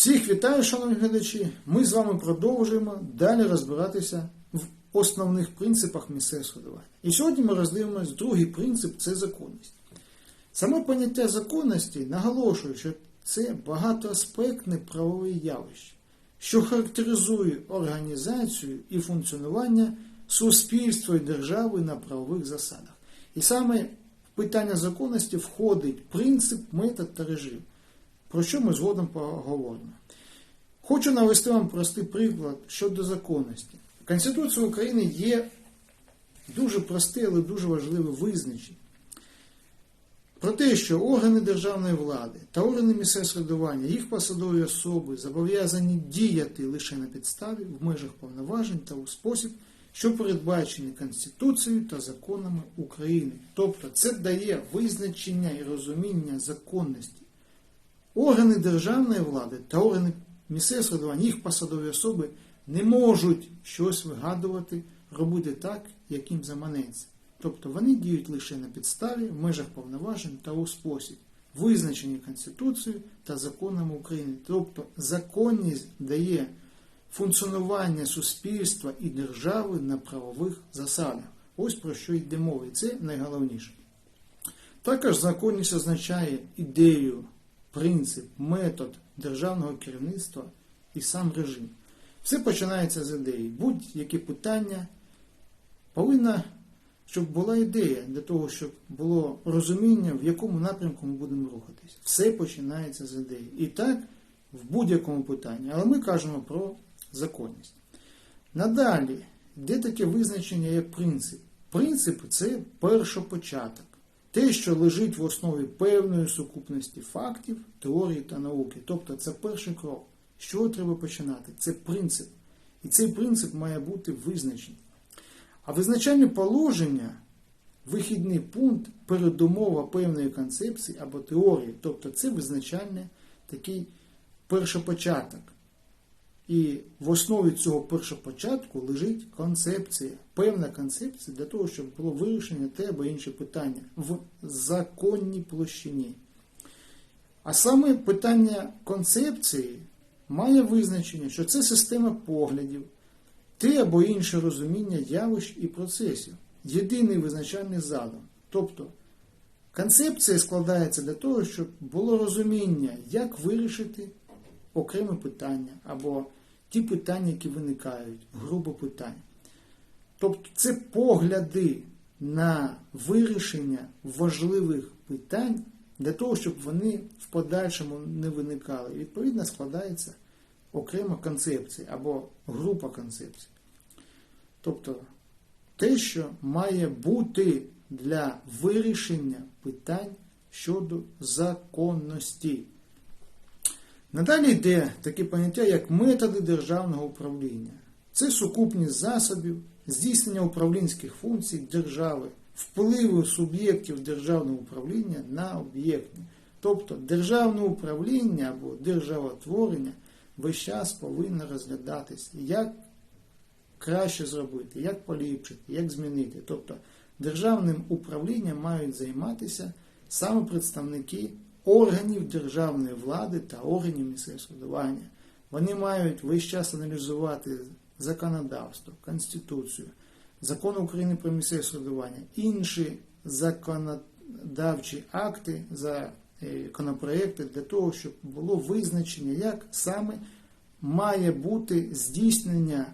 Всіх вітаю, шановні глядачі. Ми з вами продовжуємо далі розбиратися в основних принципах місцевого складування. І сьогодні ми роздивимося другий принцип це законність. Саме поняття законності наголошує, що це багатоаспектне правове явище, що характеризує організацію і функціонування суспільства і держави на правових засадах. І саме в питання законності входить принцип, метод та режим про що ми згодом поговоримо. Хочу навести вам простий приклад щодо законності. В Конституції України є дуже просте, але дуже важливе визначення про те, що органи державної влади та органи місцевого самоврядування, їх посадові особи зобов'язані діяти лише на підставі в межах повноважень та у спосіб, що передбачені Конституцією та законами України. Тобто це дає визначення і розуміння законності. Органи державної влади та органи місцевого самоврядування, їх посадові особи не можуть щось вигадувати, робити так, як їм заманеться. Тобто вони діють лише на підставі, в межах повноважень та у спосіб, визначені Конституцією та законами України. Тобто законність дає функціонування суспільства і держави на правових засадах. Ось про що йде мова, і це найголовніше. Також законність означає ідею принцип, метод державного керівництва і сам режим. Все починається з ідеї. Будь-які питання повинна, щоб була ідея для того, щоб було розуміння, в якому напрямку ми будемо рухатись. Все починається з ідеї. І так, в будь-якому питанні. Але ми кажемо про законність. Надалі, де таке визначення як принцип? Принцип це першопочаток. Те, що лежить в основі певної сукупності фактів, теорії та науки. Тобто це перший крок. З чого треба починати? Це принцип. І цей принцип має бути визначений. А визначальне положення, вихідний пункт, передумова певної концепції або теорії. Тобто це визначальний такий першопочаток. І в основі цього першопочатку лежить концепція, певна концепція для того, щоб було вирішення те або інше питання в законній площині. А саме питання концепції має визначення, що це система поглядів, те або інше розуміння явищ і процесів, єдиний визначальний задум. Тобто концепція складається для того, щоб було розуміння, як вирішити окреме питання або ті питання, які виникають, грубо питання. Тобто це погляди на вирішення важливих питань для того, щоб вони в подальшому не виникали. І відповідно складається окрема концепція або група концепцій. Тобто те, що має бути для вирішення питань щодо законності. Надалі йде таке поняття, як методи державного управління. Це сукупність засобів, здійснення управлінських функцій держави, впливу суб'єктів державного управління на об'єкти. Тобто державне управління або державотворення весь час повинно розглядатися, як краще зробити, як поліпшити, як змінити. Тобто державним управлінням мають займатися саме представники органів державної влади та органів місцевого самоврядування. Вони мають весь час аналізувати законодавство, Конституцію, закон України про місцеве самоврядування, інші законодавчі акти, законопроекти для того, щоб було визначення, як саме має бути здійснення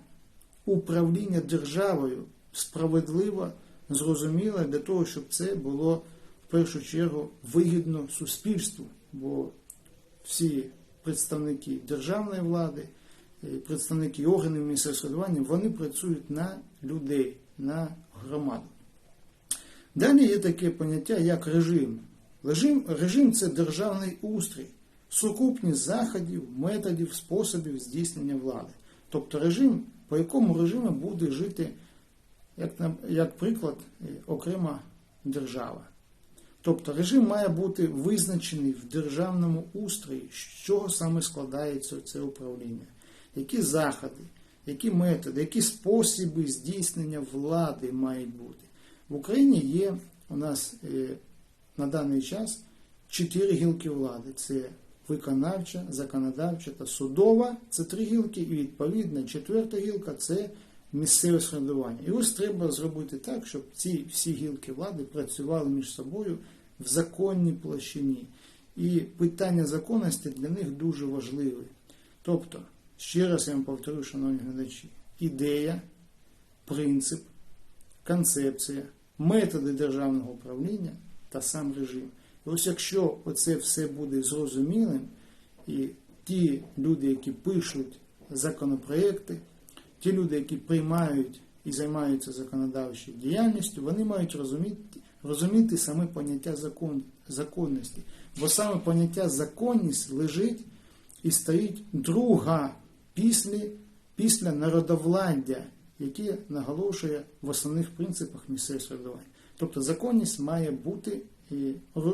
управління державою справедливо, зрозуміло, для того, щоб це було першу чергу вигідно суспільству, бо всі представники державної влади, представники органів місцевого вони працюють на людей, на громаду. Далі є таке поняття, як режим. Режим, режим це державний устрій, сукупність заходів, методів, способів здійснення влади. Тобто режим, по якому режиму буде жити, як, як приклад, окрема держава. Тобто режим має бути визначений в державному устрої, з чого саме складається це управління, які заходи, які методи, які способи здійснення влади мають бути. В Україні є у нас на даний час чотири гілки влади: це виконавча, законодавча та судова. Це три гілки, і відповідно четверта гілка це місцеве самоврядування. І ось треба зробити так, щоб ці всі гілки влади працювали між собою в законній площині. І питання законності для них дуже важливе. Тобто, ще раз я вам повторю, шановні глядачі, ідея, принцип, концепція, методи державного управління та сам режим. І ось якщо оце все буде зрозумілим, і ті люди, які пишуть законопроекти, ті люди, які приймають і займаються законодавчою діяльністю, вони мають розуміти, розуміти саме поняття закон, законності. Бо саме поняття законність лежить і стоїть друга після, після народовладдя, яке наголошує в основних принципах місцевого. Тобто законність має бути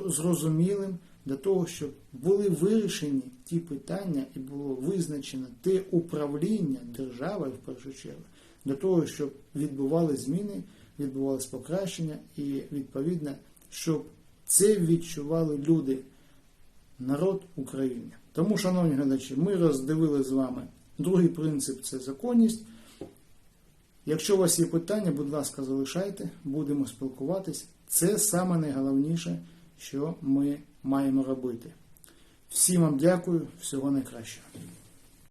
зрозумілим для того, щоб були вирішені ті питання і було визначено те управління державою в першу чергу, для того, щоб відбували зміни, відбувалось покращення і відповідно, щоб це відчували люди, народ України. Тому, шановні глядачі, ми роздивили з вами другий принцип це законність. Якщо у вас є питання, будь ласка, залишайте, будемо спілкуватись. Це саме найголовніше, що ми маємо робити. Всім вам дякую, всього найкращого.